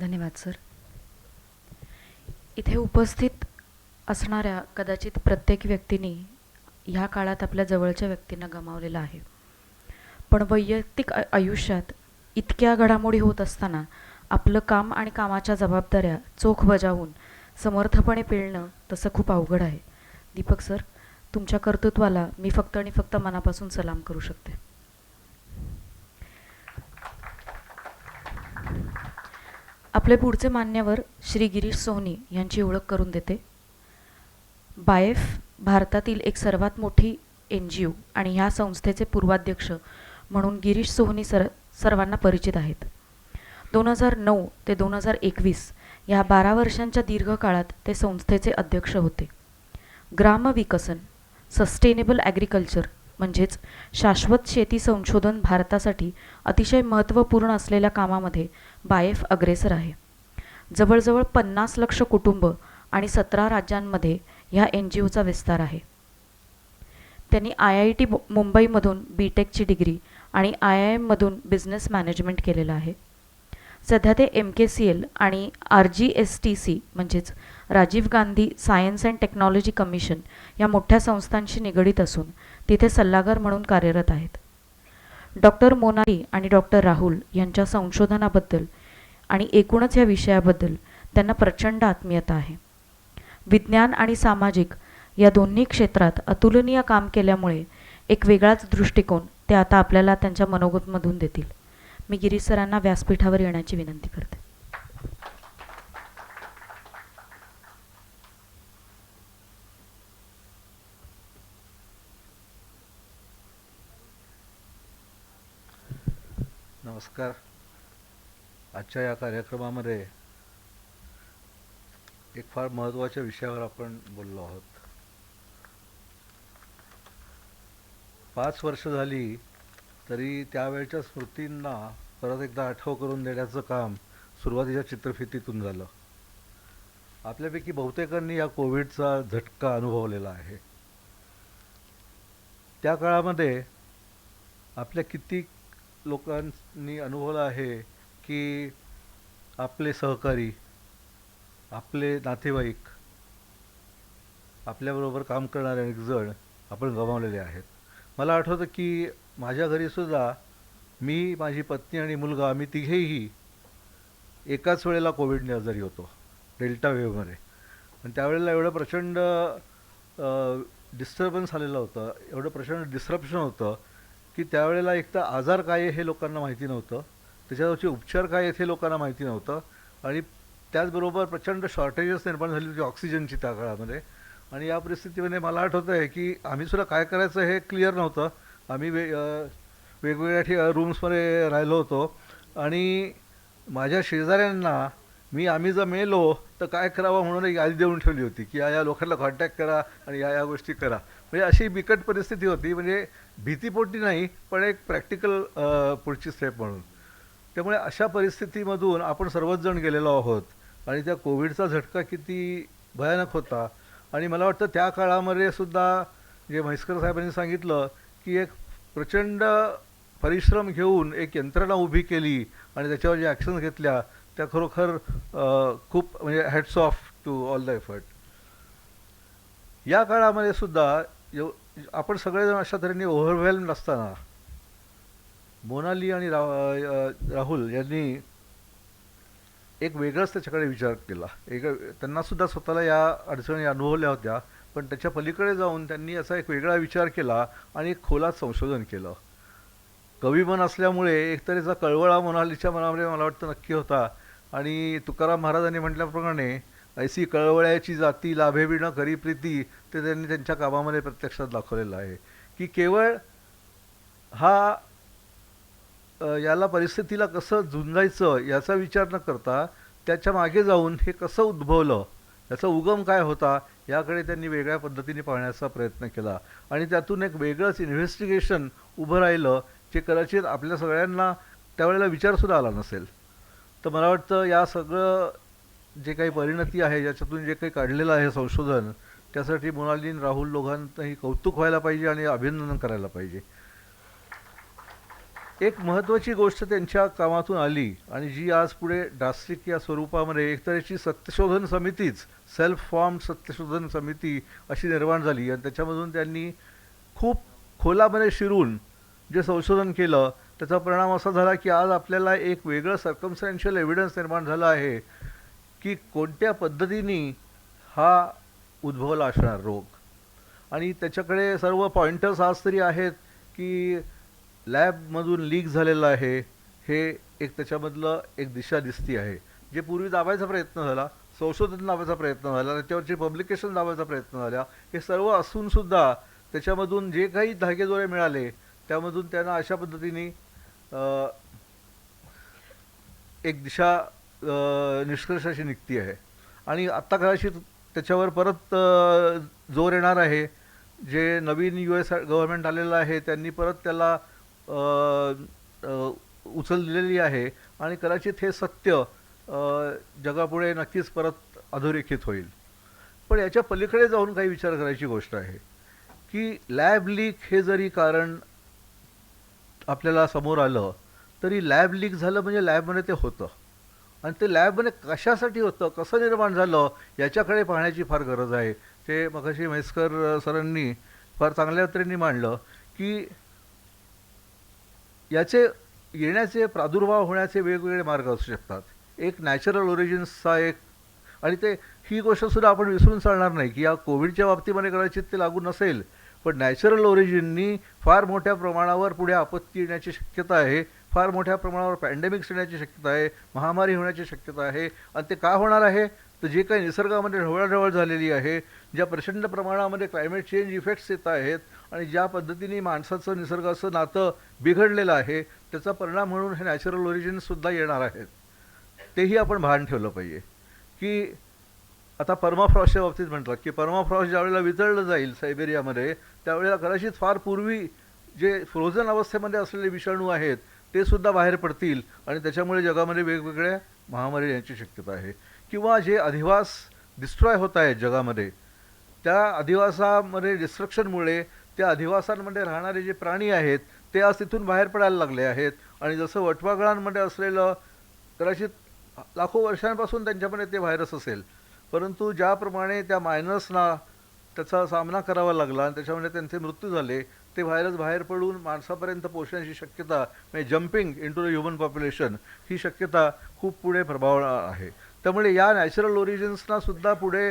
धन्यवाद सर. इथे उपस्थित असणाऱ्या कदाचित प्रत्येक व्यक्तीने ह्या काळात आपल्या जवळच्या व्यक्तींना गमावलेलं आहे. पण वैयक्तिक आयुष्यात इतक्या घडामोडी होत असताना आपलं काम आणि कामाच्या जबाबदाऱ्या चोख बजावून समर्थपणे पेळणं तसं खूप अवघड आहे. दीपक सर तुमच्या कर्तृत्वाला मी फक्त आणि फक्त मनापासून सलाम करू शकते. आपले पुढचे मान्यवर श्री गिरीश सोहनी यांची ओळख करून देते. बायफ भारतातील एक सर्वात मोठी एन जी ओ आणि ह्या संस्थेचे पूर्वाध्यक्ष म्हणून गिरीश सोहनी सर सर्वांना परिचित आहेत. दोन हजार नऊ ते दोन हजार एकवीस या बारा वर्षांच्या दीर्घकाळात ते संस्थेचे अध्यक्ष होते. ग्रामविकसन सस्टेनेबल ॲग्रिकल्चर म्हणजेच शाश्वत शेती संशोधन भारतासाठी अतिशय महत्त्वपूर्ण असलेल्या कामामध्ये बायफ अग्रेसर आहे. जवळजवळ पन्नास लक्ष कुटुंब आणि सतरा राज्यांमध्ये ह्या एन जी ओचा विस्तार आहे. त्यांनी आय आय टी मुंबईमधून बी टेकची डिग्री आणि आय आय एममधून बिझनेस मॅनेजमेंट केलेलं आहे. सध्या ते एम के सी एल आणि R G S T C म्हणजेच Rajiv Gandhi science and technology commission या मोठ्या संस्थांशी निगडीत असून तिथे सल्लागार म्हणून कार्यरत आहेत. डॉक्टर मोनाली आणि डॉक्टर राहुल यांच्या संशोधनाबद्दल आणि एकूणच या विषयाबद्दल त्यांना प्रचंड आत्मीयता आहे. विज्ञान आणि सामाजिक या दोन्ही क्षेत्रात अतुलनीय काम केल्यामुळे एक वेगळाच दृष्टिकोन ते आता आपल्याला त्यांच्या मनोगतमधून देतील. मी गिरीश सरांना व्यासपीठावर येण्याची विनंती करते. नमस्कार. आजच्या या कार्यक्रमामध्ये एक फार महत्त्वाच्या विषयावर आपण बोललो आहोत. पाच वर्ष झाली तरी त्यावेळच्या स्मृतींना परत एकदा आठव करून देण्याचं काम सुरुवातीच्या चित्रफितीतून झालं. आपल्यापैकी बहुतेकांनी या कोविडचा झटका अनुभवलेला आहे. त्या काळामध्ये आपल्या किती लोकांनी अनुभवलं आहे की आपले सहकारी आपले नातेवाईक आपल्याबरोबर काम करणारे अनेक जण आपण गमावलेले आहेत. मला आठवतं की माझ्या घरीसुद्धा मी माझी पत्नी आणि मुलगा आम्ही तिघेही एकाच वेळेला कोविडने आजारी होतो डेल्टा वेव्हमध्ये. पण त्यावेळेला एवढं प्रचंड डिस्टर्बन्स आलेलं होतं एवढं प्रचंड डिस्रप्शन होतं की त्यावेळेला एक तर आजार काय आहे हे लोकांना माहिती नव्हतं. त्याच्यावरचे उपचार काय आहेत हे लोकांना माहिती नव्हतं. आणि त्याचबरोबर प्रचंड शॉर्टेजेस निर्माण झाली होती ऑक्सिजनची त्या काळामध्ये. आणि या परिस्थितीमध्ये मला आठवतं आहे की आम्ही सुद्धा काय करायचं हे क्लिअर नव्हतं. आम्ही वे वेगवेगळ्या ठि रूम्समध्ये राहिलो होतो. आणि माझ्या शेजाऱ्यांना मी आम्ही जर मेलो तर काय करावं म्हणून एक यादी देऊन ठेवली होती की या या लोकांना कॉन्टॅक्ट करा आणि या या गोष्टी करा. म्हणजे अशी बिकट परिस्थिती होती म्हणजे भीतीपोटी नाही पण एक प्रॅक्टिकल पुढची स्टेप म्हणून. त्यामुळे अशा परिस्थितीमधून आपण सर्वच जण गेलेलो आहोत आणि त्या कोविडचा झटका किती भयानक होता. आणि मला वाटतं त्या काळामध्ये सुद्धा जे म्हैसकर साहेबांनी सांगितलं की एक प्रचंड परिश्रम घेऊन एक यंत्रणा उभी केली आणि त्याच्यावर जे ॲक्शन्स घेतल्या त्या खरोखर खूप म्हणजे hats off to all the effort या काळामध्ये सुद्धा एव आपण सगळेजण अशा तऱ्हेने ओव्हरवेल्म नसताना मोनाली आणि रा राहुल यांनी एक वेगळाच त्याच्याकडे विचार केला. एक त्यांनासुद्धा स्वतःला या अडचणी अनुभवल्या होत्या पण त्याच्या पलीकडे जाऊन त्यांनी असा एक वेगळा विचार केला आणि एक खोलात संशोधन केलं. कविमन असल्यामुळे एक तऱ्हेचा कळवळा मोनालीच्या मनामध्ये मला वाटतं नक्की होता. आणि तुकाराम महाराजांनी म्हटल्याप्रमाणे ऐसी कळवळ्याची जाती लाभेविणं करी प्रीती ते त्यांनी त्यांच्या कामामध्ये प्रत्यक्षात दाखवलेलं आहे. की केवळ हा याला परिस्थितीला कसं झुंजायचं याचा विचार न करता त्याच्यामागे जाऊन हे कसं उद्भवलं याचा उगम काय होता याकडे त्यांनी वेगळ्या पद्धतीने पाहण्याचा प्रयत्न केला. आणि त्यातून एक वेगळंच इन्व्हेस्टिगेशन उभं राहिलं जे कदाचित आपल्या सगळ्यांना त्यावेळेला विचारसुद्धा आला नसेल. तर मला वाटतं या सगळं जे काही परिणती आहे याच्यातून जे काही काढलेलं आहे संशोधन त्यासाठी मोनालीन राहुल दोघांनाही कौतुक व्हायला पाहिजे आणि अभिनंदन करायला पाहिजे. एक महत्त्वाची गोष्ट त्यांच्या कामातून आली आणि जी आज पुढे डास्टिक या स्वरूपामध्ये एकतऱ्हेची सत्यशोधन समितीच सेल्फ फॉर्म सत्यशोधन समिती अशी निर्माण झाली आणि त्याच्यामधून त्यांनी खूप खोलामध्ये शिरून जे संशोधन केलं त्याचा परिणाम असा झाला की आज आपल्याला एक वेगळं सर्कमस्टॅन्शियल एव्हिडन्स निर्माण झालं आहे. की कोणत्या पद्धतीने हा उद्भवला असणार रोग? आणि त्याच्याकडे सर्व पॉइंटर्स आज तरी आहेत की लॅबमधून लीक झालेलं आहे हे एक त्याच्यामधलं एक दिशा दिसती आहे. जे पूर्वी दाबायचा प्रयत्न झाला संशोधन दाबायचा प्रयत्न झाला त्याच्यावरचे पब्लिकेशन दाबायचा प्रयत्न झाला हे सर्व असूनसुद्धा त्याच्यामधून जे काही धागेदोरे मिळाले त्यामधून त्यांना अशा पद्धतीने एक दिशा निष्कर्षाशी निघती आहे. आणि आत्ता कदाचित त्याच्यावर परत जोर येणार आहे. जे नवीन यू एस गव्हर्नमेंट आलेलं आहे त्यांनी परत त्याला उचल दिलेली आहे. आणि कदाचित हे सत्य जगापुढे नक्कीच परत अधोरेखित होईल. पण याच्या पलीकडे जाऊन काही विचार करायची गोष्ट आहे. की लॅब लीक हे जरी कारण आपल्याला समोर आलं तरी लॅब लीक झालं म्हणजे लॅबमध्ये ते होतं. आणि ते लॅबमध्ये म्हणजे कशासाठी होतं कसं निर्माण झालं याच्याकडे पाहण्याची फार गरज आहे. ते मगाशी म्हैसकर सरांनी फार चांगल्या तऱ्हेने मांडलं की याचे येण्याचे प्रादुर्भाव होण्याचे वेगवेगळे मार्ग असू शकतात. एक नॅचरल ओरिजिन्सचा एक आणि ते ही गोष्टसुद्धा आपण विसरून चालणार नाही की या कोविडच्या बाबतीमध्ये कदाचित ते लागू नसेल. पण नॅचरल ओरिजिननी फार मोठ्या प्रमाणावर पुढे आपत्ती येण्याची शक्यता आहे फार मोठ्या प्रमाणावर पॅन्डेमिक्स येण्याची शक्यता आहे महामारी होण्याची शक्यता आहे. आणि ते का होणार आहे? तर जे काही निसर्गामध्ये ढवळाढवळ झालेली आहे ज्या प्रचंड प्रमाणामध्ये क्लायमेट चेंज इफेक्ट्स येत आहेत आणि ज्या पद्धतीने माणसाचं निसर्गाचं नातं बिघडलेलं आहे त्याचा परिणाम म्हणून हे नॅचरल ओरिजिनसुद्धा येणार आहेत. तेही आपण भान ठेवलं पाहिजे. की आता परमाफ्रॉसच्या बाबतीत म्हटलं की परमाफ्रॉस ज्यावेळेला वितळलं जाईल सायबेरियामध्ये त्यावेळेला कदाचित फार पूर्वी जे फ्रोझन अवस्थेमध्ये असलेले विषाणू आहेत ते सुद्धा बाहेर पडतील आणि त्याच्यामुळे जगामध्ये वेगवेगळ्या महामारी येण्याची शक्यता आहे. किंवा जे अधिवास डिस्ट्रॉय होत आहेत जगामध्ये त्या अधिवासामध्ये डिस्ट्रक्शनमुळे त्या अधिवासांमध्ये राहणारे जे प्राणी आहेत ते आज तिथून बाहेर पडायला लागले आहेत. आणि जसं वटवागळांमध्ये असलेलं कदाचित लाखो वर्षांपासून त्यांच्यामध्ये ते व्हायरस असेल. परंतु ज्याप्रमाणे त्या मायनसना त्याचा सामना करावा लागला आणि त्याच्यामध्ये त्यांचे मृत्यू झाले ते व्हायरस बाहेर पडून माणसापर्यंत पोचण्याची शक्यता म्हणजे jumping into the human population ही शक्यता खूप पुढे प्रभावणार आहे. त्यामुळे या नॅचरल ओरिजिन्सना सुद्धा पुढे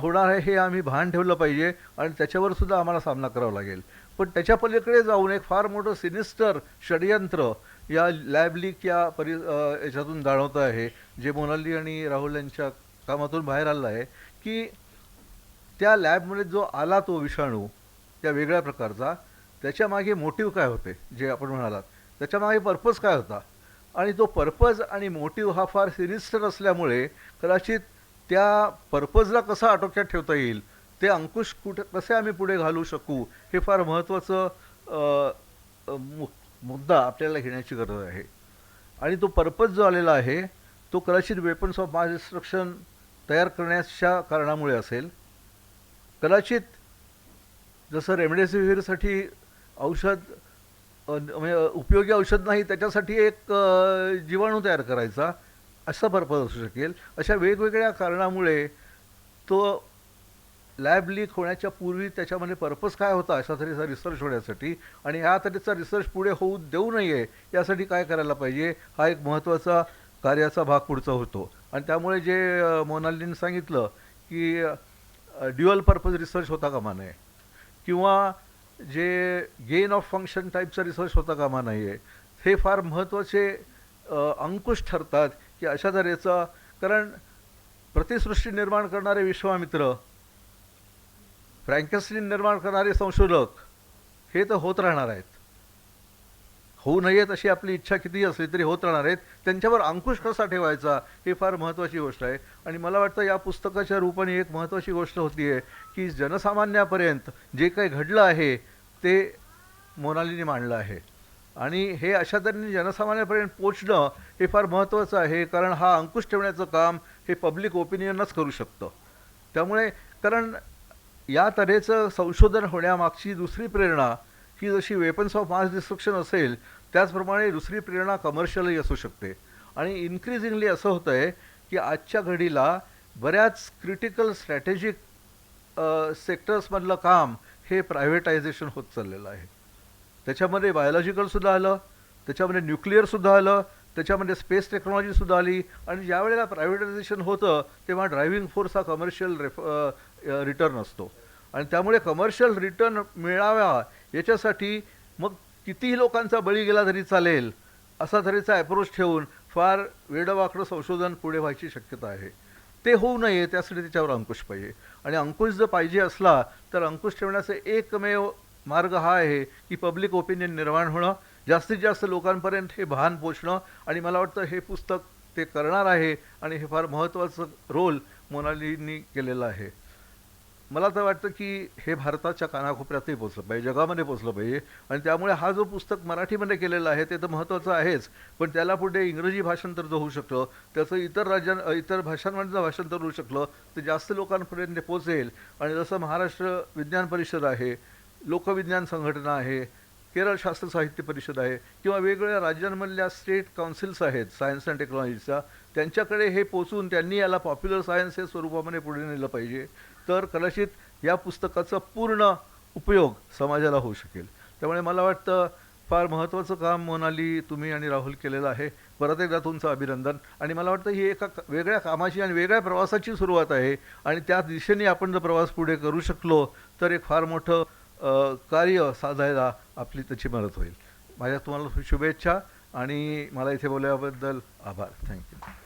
होणार आहे हे आम्ही भान ठेवलं पाहिजे आणि त्याच्यावर सुद्धा आम्हाला सामना करावा लागेल. पण त्याच्या पलीकडे जाऊन एक फार मोठं सिनिस्टर षडयंत्र या लॅब लीक या परि याच्यातून जाणवतं आहे जे मोनाली आणि राहुल यांच्या कामातून बाहेर आलं आहे की त्या लॅबमध्ये जो आला तो विषाणू त्या वेगळ्या प्रकारचा. त्याच्यामागे मोटिव्ह काय होते जे आपण म्हणालात? त्याच्यामागे पर्पज काय होता? आणि तो पर्पज आणि मोटिव हा फार सिनिस्टर असल्यामुळे कदाचित त्या पर्पजला कसा आटोक्यात ठेवता येईल ते अंकुश कुठे कसे आम्ही पुढे घालू शकू हे फार महत्त्वाचं मु मुद्दा आपल्याला घेण्याची गरज आहे. आणि तो पर्पज जो आलेला आहे तो कदाचित वेपन्स ऑफ मास डिस्ट्रक्शन तयार करण्याच्या कारणामुळे असेल. कदाचित जसं रेमडेसिवीरसाठी औषध म्हणजे उपयोगी औषध नाही त्याच्यासाठी एक जीवाणू तयार करायचा असा पर्पज असू शकेल. अशा वेगवेगळ्या कारणामुळे तो लॅब लीक होण्याच्या पूर्वी त्याच्यामध्ये पर्पज काय होता अशा तऱ्हेचा रिसर्च होण्यासाठी? आणि ह्या तऱ्हेचा रिसर्च पुढे होऊ देऊ नये यासाठी काय करायला पाहिजे? हा एक महत्त्वाचा कार्याचा भाग पुढचा होतो. आणि त्यामुळे जे मोनालींनी मोनालीने सांगितलं की ड्युअल पर्पज रिसर्च होता कामा नये. किंवा जे गेन ऑफ फंक्शन टाईपचा रिसर्च होता कामा नाही आहे हे फार महत्त्वाचे अंकुश ठरतात की अशा तऱ्हेचा कारण प्रतिसृष्टी निर्माण करणारे विश्वामित्र फ्रँकेस्टिन निर्माण करणारे संशोधक हे तर होत राहणार आहेत. होऊ नयेत अशी आपली इच्छा कितीही असली तरी होत राहणार आहेत. त्यांच्यावर अंकुश कसा ठेवायचा हे फार महत्त्वाची गोष्ट आहे. आणि मला वाटतं या पुस्तकाच्या रूपाने एक महत्त्वाची गोष्ट होती आहे की जनसामान्यापर्यंत जे काही घडलं आहे ते मोनालीने मांडलं आहे. आणि हे अशा तऱ्हेने जनसामान्यापर्यंत पोचणं हे फार महत्त्वाचं आहे कारण हा अंकुश ठेवण्याचं काम हे पब्लिक ओपिनियनच करू शकतं. त्यामुळे कारण या तऱ्हेचं संशोधन होण्यामागची दुसरी प्रेरणा ही जशी वेपन्स ऑफ मास डिस्ट्रक्शन असेल त्याचप्रमाणे दुसरी प्रेरणा कमर्शियलही असू शकते. आणि इन्क्रीजिंगली असं होतं आहे की आजच्या घडीला बऱ्याच क्रिटिकल स्ट्रॅटेजिक सेक्टर्समधलं काम हे प्रायव्हेटायझेशन होत चाललेलं आहे. त्याच्यामध्ये बायोलॉजिकलसुद्धा आलं त्याच्यामध्ये न्यूक्लिअरसुद्धा आलं त्याच्यामध्ये स्पेस टेक्नॉलॉजीसुद्धा आली. आणि ज्या वेळेला प्रायव्हेटायझेशन होतं तेव्हा ड्रायव्हिंग फोर्स हा कमर्शियल रेफ रिटर्न असतो. आणि त्यामुळे कमर्शियल रिटर्न मिळावा याच्यासाठी मग कितीही लोकांचा बळी गेला तरी चालेल असा तऱ्हेचा अप्रोच ठेवून फार वेडवाकडं संशोधन पुढे व्हायची शक्यता आहे. ते होऊ नये त्यासाठी त्याच्यावर अंकुश पाहिजे. आणि अंकुश जर पाहिजे असला तर अंकुश ठेवण्याचा एकमेव मार्ग हा आहे की पब्लिक ओपिनियन निर्माण होणं जास्तीत जास्त लोकांपर्यंत हे भान पोचणं आणि मला वाटतं हे पुस्तक ते करणार आहे आणि हे फार महत्त्वाचं रोल मोनालींनी केलेलं आहे. मला तर वाटतं की हे भारताच्या कानाकोपऱ्यातही पोचलं पाहिजे जगामध्ये पोचलं पाहिजे. आणि त्यामुळे हा जो पुस्तक मराठीमध्ये केलेला आहे ते तर महत्त्वाचं आहेच. पण त्याला पुढे इंग्रजी भाषांतर जो होऊ शकलं त्याचं इतर राज्यां इतर भाषांमध्ये जर भाषांतर होऊ शकलं तर जास्त लोकांपर्यंत ते पोचेल. आणि जसं महाराष्ट्र विज्ञान परिषद आहे लोकविज्ञान संघटना आहे केरळ शास्त्र साहित्य परिषद आहे किंवा वेगवेगळ्या राज्यांमधल्या स्टेट काउन्सिल्स आहेत सायन्स अँड टेक्नॉलॉजीच्या त्यांच्याकडे हे पोचून त्यांनी याला पॉप्युलर सायन्स या स्वरूपामध्ये पुढे नेलं पाहिजे. तर कदाचित या पुस्तकाचा पूर्ण उपयोग समाजाला होऊ शकेल. त्यामुळे मला वाटतं फार महत्त्वाचं काम मोनाली तुम्ही आणि राहुल केलेलं आहे. परत एकदा तुमचं अभिनंदन. आणि मला वाटतं ही एका वेगळ्या कामाची आणि वेगळ्या प्रवासाची सुरुवात आहे. आणि त्या दिशेने आपण जर प्रवास पुढे करू शकलो तर एक फार मोठं कार्य साधायला आपली त्याची मदत होईल. माझ्या तुम्हाला शुभेच्छा आणि मला इथे बोलल्याबद्दल आभार. थँक्यू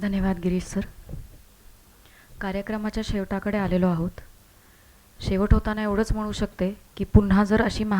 धन्यवाद गिरीश सर. कार्यक्रमाच्या शेवटाकडे आलेलो आहोत. शेवट होताना एवढंच म्हणू शकते की पुन्हा जर अशी महा